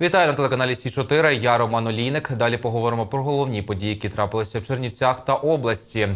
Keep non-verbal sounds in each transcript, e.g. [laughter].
Вітаю на телеканалі Сі 4 Я Роман Олійник. Далі поговоримо про головні події, які трапилися в Чернівцях та області.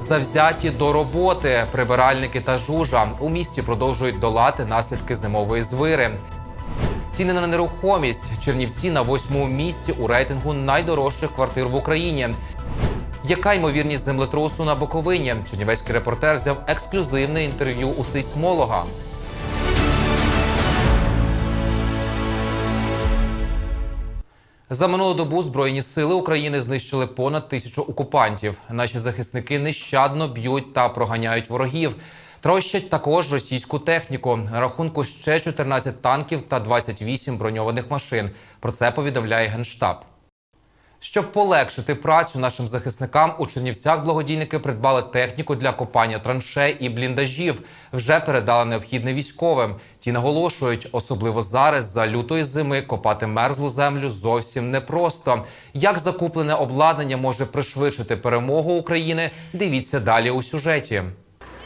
Завзяті до роботи прибиральники та жужа у місті продовжують долати наслідки зимової звири. Ціни на нерухомість Чернівці на восьмому місці у рейтингу найдорожчих квартир в Україні. Яка ймовірність землетрусу на Буковині? Чернівецький репортер взяв ексклюзивне інтерв'ю у сейсмолога. За минулу добу збройні сили України знищили понад тисячу окупантів. Наші захисники нещадно б'ють та проганяють ворогів. Трощать також російську техніку. Рахунку ще 14 танків та 28 броньованих машин. Про це повідомляє генштаб. Щоб полегшити працю нашим захисникам, у Чернівцях благодійники придбали техніку для копання траншей і бліндажів. Вже передали необхідне військовим. Ті наголошують, особливо зараз за лютої зими копати мерзлу землю зовсім непросто. Як закуплене обладнання може пришвидшити перемогу України? Дивіться далі у сюжеті.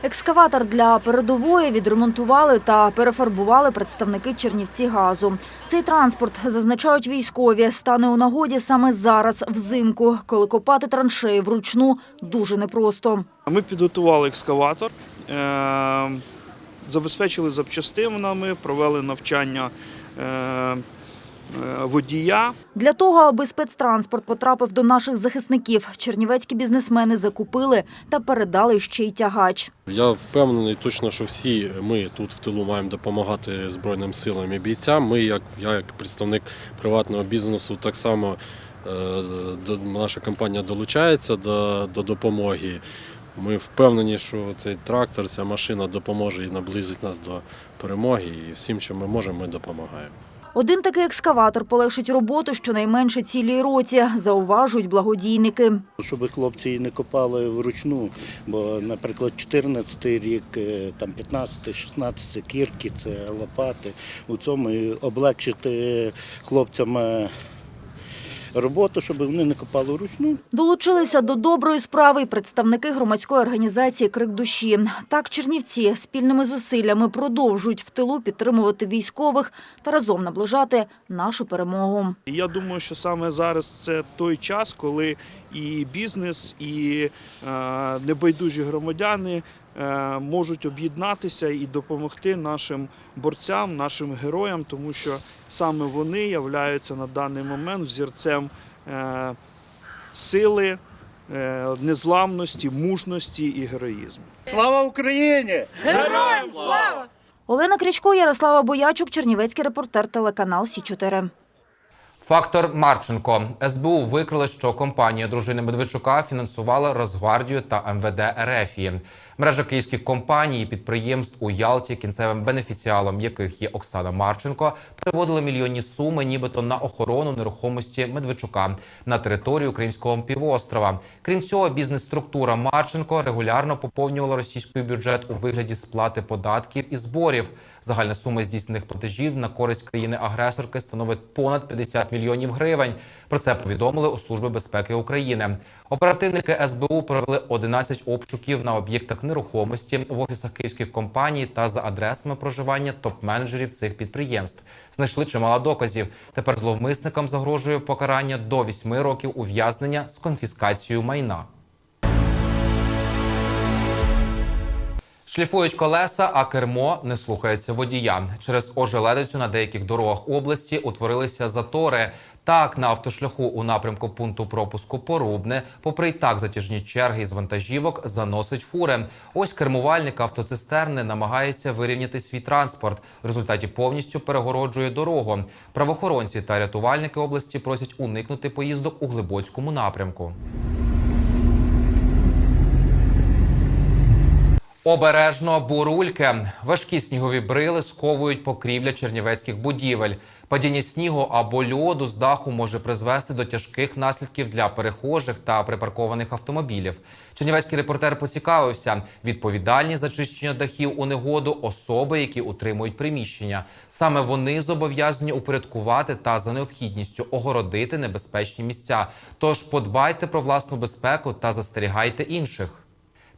Екскаватор для передової відремонтували та перефарбували представники Чернівці газу. Цей транспорт, зазначають військові, стане у нагоді саме зараз, взимку, коли копати траншеї вручну дуже непросто. Ми підготували екскаватор, е, забезпечили запчастинами, провели навчання е, водія. Для того, аби спецтранспорт потрапив до наших захисників, чернівецькі бізнесмени закупили та передали ще й тягач. Я впевнений точно, що всі ми тут в тилу маємо допомагати Збройним силам і бійцям. Ми, як я як представник приватного бізнесу, так само е, наша компанія долучається до, до допомоги. Ми впевнені, що цей трактор, ця машина допоможе і наблизить нас до перемоги. І всім, що ми можемо, ми допомагаємо. Один такий екскаватор полегшить роботу щонайменше цілій році, зауважують благодійники. Щоб хлопці її не копали вручну, бо, наприклад, 14 рік, е, там 15, 16 це кірки, це лопати. У цьому і облегчити хлопцям е, роботу, щоб вони не копали вручну. Долучилися до доброї справи й представники громадської організації Крик душі. Так, Чернівці спільними зусиллями продовжують в тилу підтримувати військових та разом наближати нашу перемогу. Я думаю, що саме зараз це той час, коли і бізнес, і е, небайдужі громадяни можуть об'єднатися і допомогти нашим борцям, нашим героям, тому що саме вони являються на даний момент взірцем е, сили, е, незламності, мужності і героїзму. Слава Україні! Героям слава! Олена Крічко, Ярослава Боячук, Чернівецький репортер, телеканал Сі 4 Фактор Марченко СБУ викрили, що компанія дружини Медведчука фінансувала Росгвардію та МВД РФ. Мережа київських компаній і підприємств у Ялті, кінцевим бенефіціалом яких є Оксана Марченко, приводили мільйонні суми, нібито на охорону нерухомості Медведчука на територію Кримського півострова. Крім цього, бізнес-структура Марченко регулярно поповнювала російський бюджет у вигляді сплати податків і зборів. Загальна сума здійснених платежів на користь країни-агресорки становить понад 50 мільйонів гривень. Про це повідомили у Служби безпеки України. Оперативники СБУ провели 11 обшуків на об'єктах нерухомості в офісах київських компаній та за адресами проживання топ-менеджерів цих підприємств. Знайшли чимало доказів. Тепер зловмисникам загрожує покарання до 8 років ув'язнення з конфіскацією майна. Шліфують колеса, а кермо не слухається водія. Через ожеледицю на деяких дорогах області утворилися затори. Так, на автошляху у напрямку пункту пропуску Порубне, попри й так затяжні черги із вантажівок, заносить фури. Ось кермувальник автоцистерни намагається вирівняти свій транспорт. В результаті повністю перегороджує дорогу. Правоохоронці та рятувальники області просять уникнути поїздок у глибоцькому напрямку. Обережно бурульки. Важкі снігові брили сковують покрівля чернівецьких будівель. Падіння снігу або льоду з даху може призвести до тяжких наслідків для перехожих та припаркованих автомобілів. Чернівецький репортер поцікавився. Відповідальні за чищення дахів у негоду особи, які утримують приміщення. Саме вони зобов'язані упорядкувати та за необхідністю огородити небезпечні місця. Тож подбайте про власну безпеку та застерігайте інших.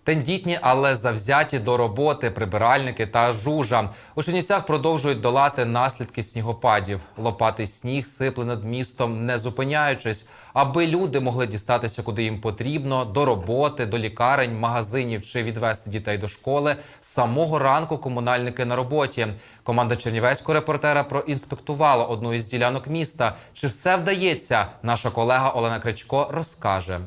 Тендітні, але завзяті до роботи прибиральники та жужа. У Чернівцях продовжують долати наслідки снігопадів. Лопати сніг сипли над містом, не зупиняючись, аби люди могли дістатися куди їм потрібно до роботи, до лікарень, магазинів чи відвести дітей до школи. З самого ранку комунальники на роботі. Команда чернівецького репортера проінспектувала одну із ділянок міста. Чи все вдається? Наша колега Олена Кричко розкаже.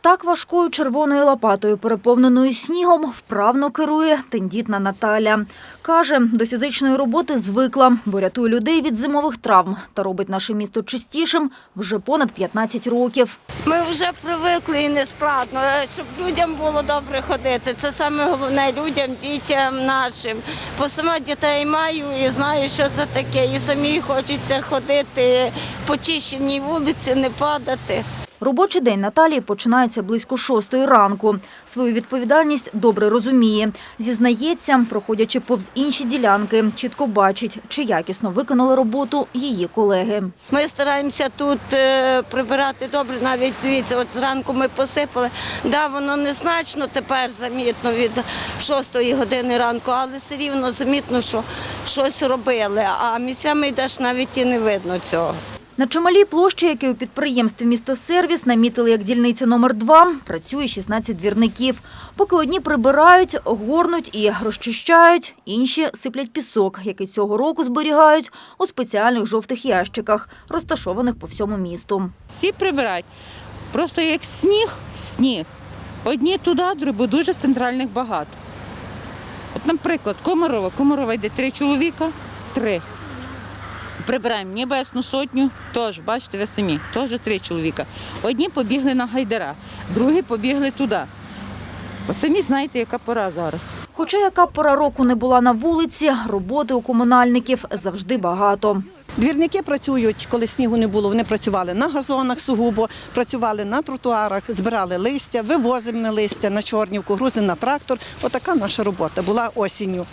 Так важкою червоною лопатою, переповненою снігом, вправно керує тендітна Наталя. Каже, до фізичної роботи звикла, бо рятує людей від зимових травм та робить наше місто чистішим вже понад 15 років. Ми вже привикли і не складно, щоб людям було добре ходити. Це саме головне людям, дітям нашим. Бо сама дітей маю і знаю, що це таке. І самі хочеться ходити по чищеній вулиці, не падати. Робочий день Наталії починається близько шостої ранку. Свою відповідальність добре розуміє. Зізнається, проходячи повз інші ділянки, чітко бачить, чи якісно виконали роботу її колеги. Ми стараємося тут е, прибирати добре. Навіть дивіться, от зранку ми посипали. Да, воно незначно тепер замітно від 6 години ранку, але все рівно замітно, що щось робили. А місцями йдеш навіть і не видно цього. На чималій площі, які у підприємстві «Містосервіс» намітили як дільниця номер 2 працює 16 двірників. Поки одні прибирають, горнуть і розчищають, інші сиплять пісок, який цього року зберігають у спеціальних жовтих ящиках, розташованих по всьому місту. Всі прибирають. Просто як сніг, сніг. Одні туди, другі, дуже центральних багато. От, наприклад, Комарова. Комарова йде три чоловіка, три. Прибираємо Небесну сотню, теж, бачите, ви самі, теж три чоловіка. Одні побігли на Гайдара, другі побігли туди. Ви самі знаєте, яка пора зараз. Хоча яка пора року не була на вулиці, роботи у комунальників завжди багато. Двірники працюють, коли снігу не було. Вони працювали на газонах сугубо, працювали на тротуарах, збирали листя, вивозимо листя на чорнівку, грузимо на трактор. Отака наша робота була осінню,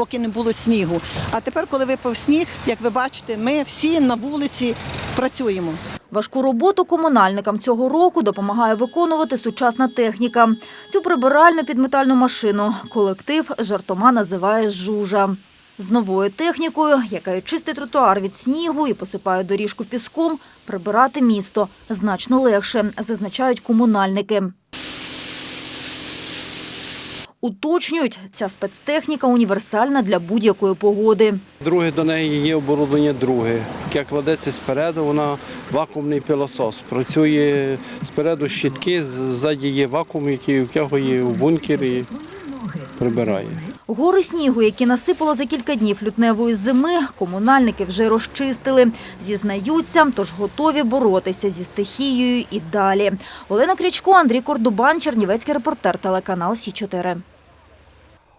поки не було снігу. А тепер, коли випав сніг, як ви бачите, ми всі на вулиці працюємо. Важку роботу комунальникам цього року допомагає виконувати сучасна техніка. Цю прибиральну підметальну машину колектив жартома називає «жужа». З новою технікою, яка і чистить тротуар від снігу і посипає доріжку піском, прибирати місто значно легше, зазначають комунальники. Уточнюють, ця спецтехніка універсальна для будь-якої погоди. Друге до неї є оборудовання друге, яке кладеться спереду, вона вакуумний пилосос. Працює спереду щітки, ззаді є вакуум, який втягує у бункер і прибирає. Гори снігу, які насипало за кілька днів лютневої зими, комунальники вже розчистили. Зізнаються, тож готові боротися зі стихією і далі. Олена Крячко, Андрій Кордубан, Чернівецький репортер, телеканал Сі 4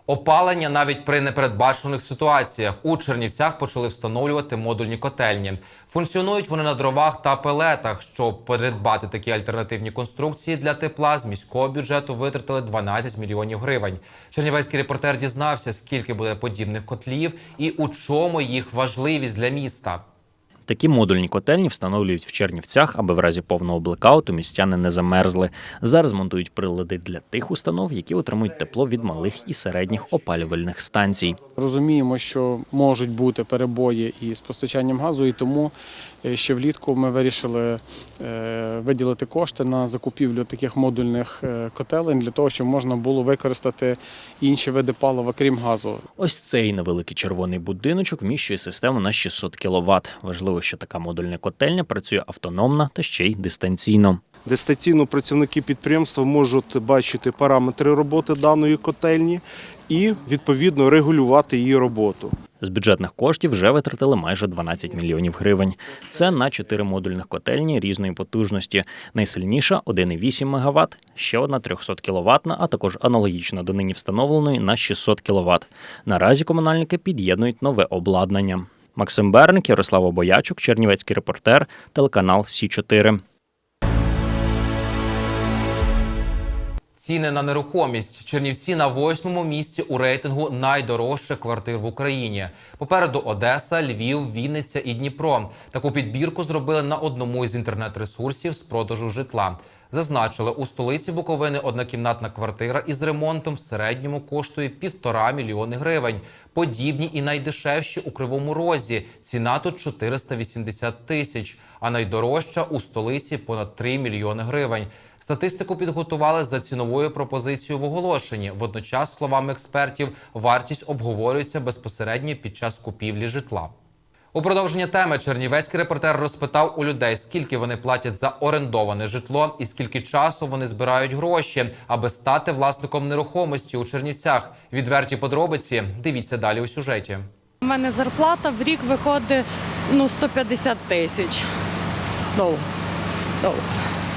Опалення навіть при непередбачених ситуаціях у Чернівцях почали встановлювати модульні котельні. Функціонують вони на дровах та пелетах. Щоб придбати такі альтернативні конструкції для тепла, з міського бюджету витратили 12 мільйонів гривень. Чернівецький репортер дізнався, скільки буде подібних котлів і у чому їх важливість для міста. Такі модульні котельні встановлюють в Чернівцях, аби в разі повного блекауту містяни не замерзли. Зараз монтують прилади для тих установ, які отримують тепло від малих і середніх опалювальних станцій. Розуміємо, що можуть бути перебої із постачанням газу, і тому ще влітку ми вирішили е, виділити кошти на закупівлю таких модульних е, котелень для того, щоб можна було використати інші види палива, крім газу. Ось цей невеликий червоний будиночок вміщує систему на 600 кВт. Важливо, що така модульна котельня працює автономно та ще й дистанційно. Дистанційно працівники підприємства можуть бачити параметри роботи даної котельні і відповідно регулювати її роботу. З бюджетних коштів вже витратили майже 12 мільйонів гривень. Це на 4 модульних котельні різної потужності. Найсильніша 1,8 МВт, ще одна 300 кВт, а також аналогічна до нині встановленої на 600 кВт. Наразі комунальники під'єднують нове обладнання. Максим Берник, Ярослав Боячук, Чернівецький репортер, телеканал Сі 4 Ціни на нерухомість. Чернівці на восьмому місці у рейтингу найдорожчих квартир в Україні. Попереду Одеса, Львів, Вінниця і Дніпро. Таку підбірку зробили на одному із інтернет-ресурсів з продажу житла. Зазначили, у столиці Буковини однокімнатна квартира із ремонтом в середньому коштує півтора мільйони гривень. Подібні і найдешевші у Кривому Розі. Ціна тут 480 тисяч, а найдорожча у столиці понад 3 мільйони гривень. Статистику підготували за ціновою пропозицією в оголошенні. Водночас, словами експертів, вартість обговорюється безпосередньо під час купівлі житла. У продовження теми чернівецький репортер розпитав у людей, скільки вони платять за орендоване житло і скільки часу вони збирають гроші, аби стати власником нерухомості у Чернівцях. Відверті подробиці дивіться далі у сюжеті. У мене зарплата в рік виходить ну, 150 тисяч. Довго. Довго.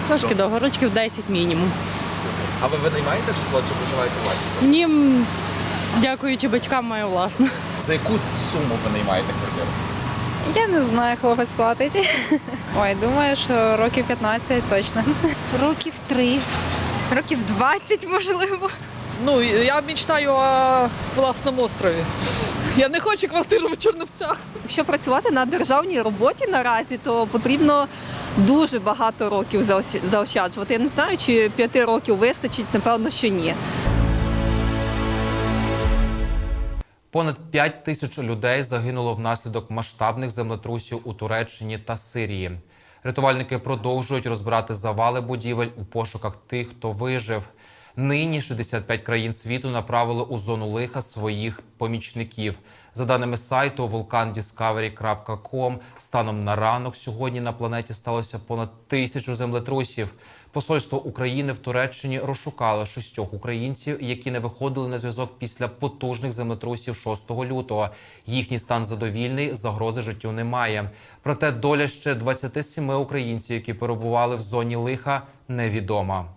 Трошки довго, рочків 10 мінімум. А ви винаймаєте житло чи проживаєте власні? Ні, м, дякуючи батькам, маю власне. За яку суму ви наймаєте квартиру? Я не знаю, хлопець платить. [laughs] Ой, думаю, що років 15 точно. Років три. Років 20, можливо. Ну, я мечтаю о власному острові. Я не хочу квартиру в Чернівцях. Якщо працювати на державній роботі наразі, то потрібно дуже багато років заощаджувати. Я не знаю, чи п'яти років вистачить, напевно, що ні. Понад 5 тисяч людей загинуло внаслідок масштабних землетрусів у Туреччині та Сирії. Рятувальники продовжують розбирати завали будівель у пошуках тих, хто вижив. Нині 65 країн світу направили у зону лиха своїх помічників. За даними сайту vulcandiscovery.com, станом на ранок сьогодні на планеті сталося понад тисячу землетрусів. Посольство України в Туреччині розшукало шістьох українців, які не виходили на зв'язок після потужних землетрусів 6 лютого. Їхній стан задовільний, загрози життю немає. Проте доля ще 27 українців, які перебували в зоні лиха, невідома.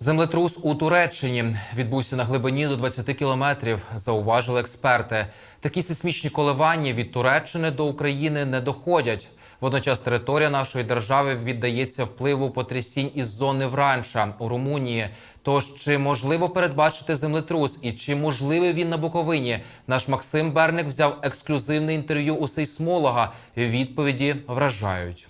Землетрус у Туреччині відбувся на глибині до 20 кілометрів. Зауважили експерти. Такі сейсмічні коливання від Туреччини до України не доходять. Водночас територія нашої держави віддається впливу потрясінь із зони Вранча у Румунії. Тож чи можливо передбачити землетрус і чи можливий він на Буковині? Наш Максим Берник взяв ексклюзивне інтерв'ю у сейсмолога. Відповіді вражають.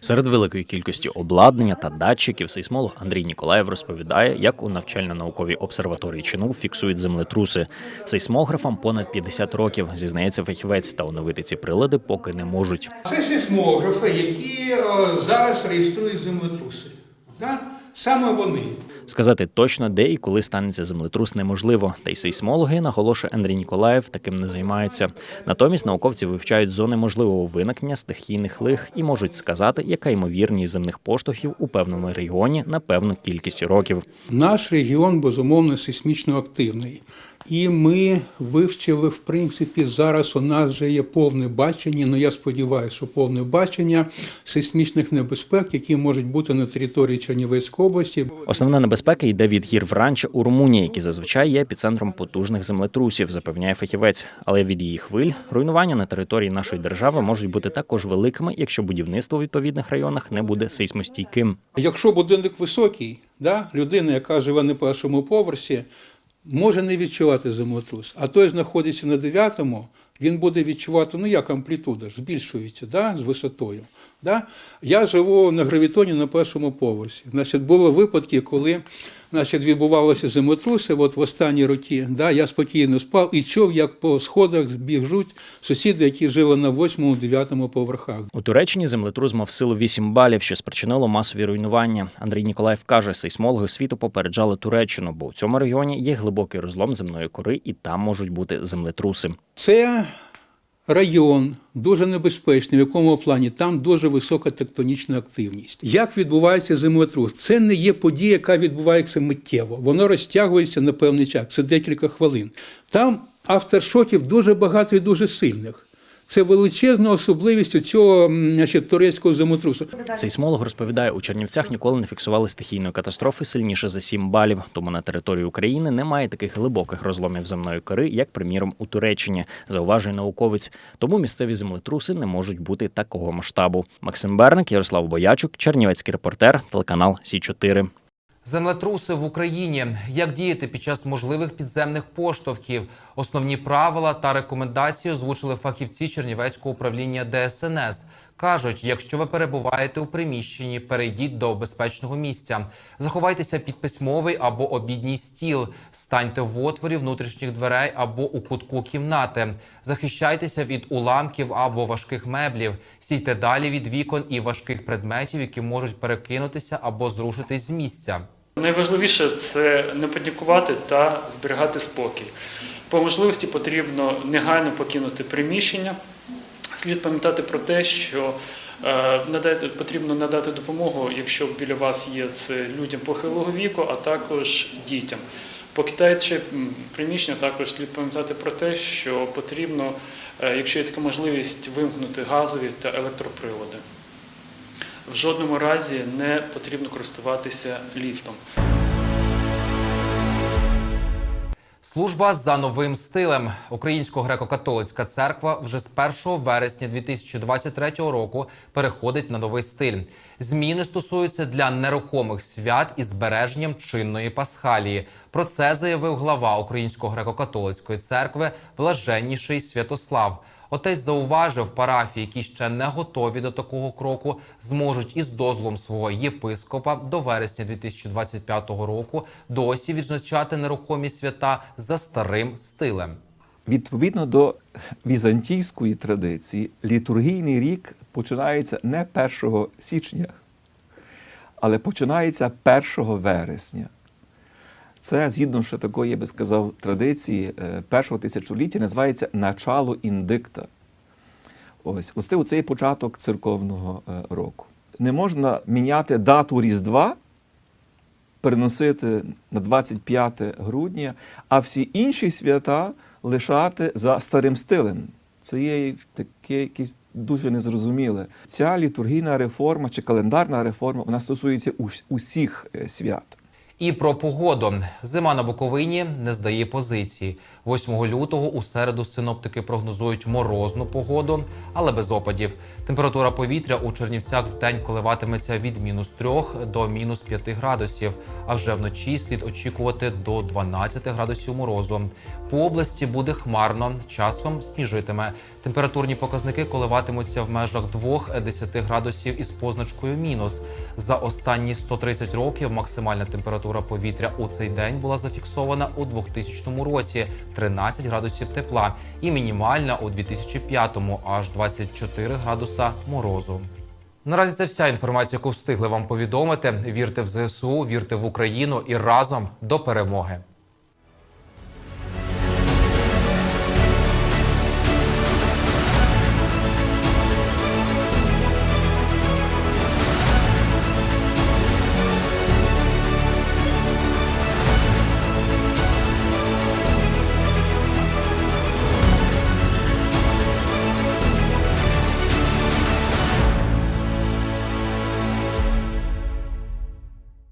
Серед великої кількості обладнання та датчиків сейсмолог Андрій Ніколаєв розповідає, як у навчально-науковій обсерваторії Чину фіксують землетруси. Сейсмографам понад 50 років, зізнається фахівець, та оновити ці прилади поки не можуть. Це сейсмографи, які зараз реєструють землетруси. Так? Саме вони. Сказати точно, де і коли станеться землетрус, неможливо. Та й сейсмологи, наголошує Андрій Ніколаєв, таким не займаються. Натомість науковці вивчають зони можливого виникнення стихійних лих і можуть сказати, яка ймовірність земних поштовхів у певному регіоні на певну кількість років. Наш регіон безумовно сейсмічно активний. І ми вивчили, в принципі, зараз у нас вже є повне бачення, ну я сподіваюся, що повне бачення сейсмічних небезпек, які можуть бути на території Чернівецької області. Основна небезпека йде від гір Вранча у Румунії, які зазвичай є епіцентром потужних землетрусів, запевняє фахівець. Але від її хвиль руйнування на території нашої держави можуть бути також великими, якщо будівництво у відповідних районах не буде сейсмостійким. Якщо будинок високий, да, людина, яка живе на першому поверсі, може не відчувати землетрус, а той знаходиться на дев'ятому, він буде відчувати, ну як амплітуда збільшується да, з висотою. Да? Я живу на гравітоні на першому поверсі. Значить, були випадки, коли значить, відбувалися землетруси, от в останні роки да, я спокійно спав і чув, як по сходах біжуть сусіди, які жили на восьмому, дев'ятому поверхах. У Туреччині землетрус мав силу 8 балів, що спричинило масові руйнування. Андрій Ніколаєв каже, сейсмологи світу попереджали Туреччину, бо у цьому регіоні є глибокий розлом земної кори, і там можуть бути землетруси. Це район дуже небезпечний, в якому плані там дуже висока тектонічна активність. Як відбувається землетрус? Це не є подія, яка відбувається миттєво. Воно розтягується на певний час, це декілька хвилин. Там авторшоків дуже багато і дуже сильних. Це величезна особливість цього м, значить, турецького землетрусу. Сейсмолог розповідає, у Чернівцях ніколи не фіксували стихійної катастрофи сильніше за 7 балів. Тому на території України немає таких глибоких розломів земної кори, як, приміром, у Туреччині, зауважує науковець. Тому місцеві землетруси не можуть бути такого масштабу. Максим Берник, Ярослав Боячук, Чернівецький репортер, телеканал Сі 4 Землетруси в Україні. Як діяти під час можливих підземних поштовхів? Основні правила та рекомендації озвучили фахівці Чернівецького управління ДСНС. Кажуть, якщо ви перебуваєте у приміщенні, перейдіть до безпечного місця. Заховайтеся під письмовий або обідній стіл. Станьте в отворі внутрішніх дверей або у кутку кімнати. Захищайтеся від уламків або важких меблів. Сійте далі від вікон і важких предметів, які можуть перекинутися або зрушитись з місця. Найважливіше це не панікувати та зберігати спокій. По можливості потрібно негайно покинути приміщення. Слід пам'ятати про те, що е, потрібно надати допомогу, якщо біля вас є з людям похилого віку, а також дітям. Покидаючи приміщення, також слід пам'ятати про те, що потрібно, е, якщо є така можливість, вимкнути газові та електроприлади. В жодному разі не потрібно користуватися ліфтом. Служба за новим стилем. Українсько-греко-католицька церква вже з 1 вересня 2023 року переходить на новий стиль. Зміни стосуються для нерухомих свят із збереженням чинної пасхалії. Про це заявив глава Українсько-греко-католицької церкви Блаженніший Святослав. Отець зауважив, парафії, які ще не готові до такого кроку, зможуть із дозволом свого єпископа до вересня 2025 року досі відзначати нерухомі свята за старим стилем. Відповідно до візантійської традиції, літургійний рік починається не 1 січня, але починається 1 вересня. Це згідно ще такої, я би сказав, традиції е, першого тисячоліття називається начало індикта. Ось, властиво, це є початок церковного е, року. Не можна міняти дату Різдва, переносити на 25 грудня, а всі інші свята лишати за старим стилем. Це є таке якесь дуже незрозуміле. Ця літургійна реформа чи календарна реформа вона стосується усіх е, свят. І про погоду. Зима на Буковині не здає позиції. 8 лютого у середу синоптики прогнозують морозну погоду, але без опадів. Температура повітря у Чернівцях в день коливатиметься від мінус 3 до мінус 5 градусів. А вже вночі слід очікувати до 12 градусів морозу. По області буде хмарно, часом сніжитиме. Температурні показники коливатимуться в межах 2-10 градусів із позначкою мінус. За останні 130 років максимальна температура повітря у цей день була зафіксована у 2000 році 13 градусів тепла, і мінімальна у 2005 аж 24 градуса морозу. Наразі це вся інформація, яку встигли вам повідомити. Вірте в ЗСУ, вірте в Україну і разом до перемоги.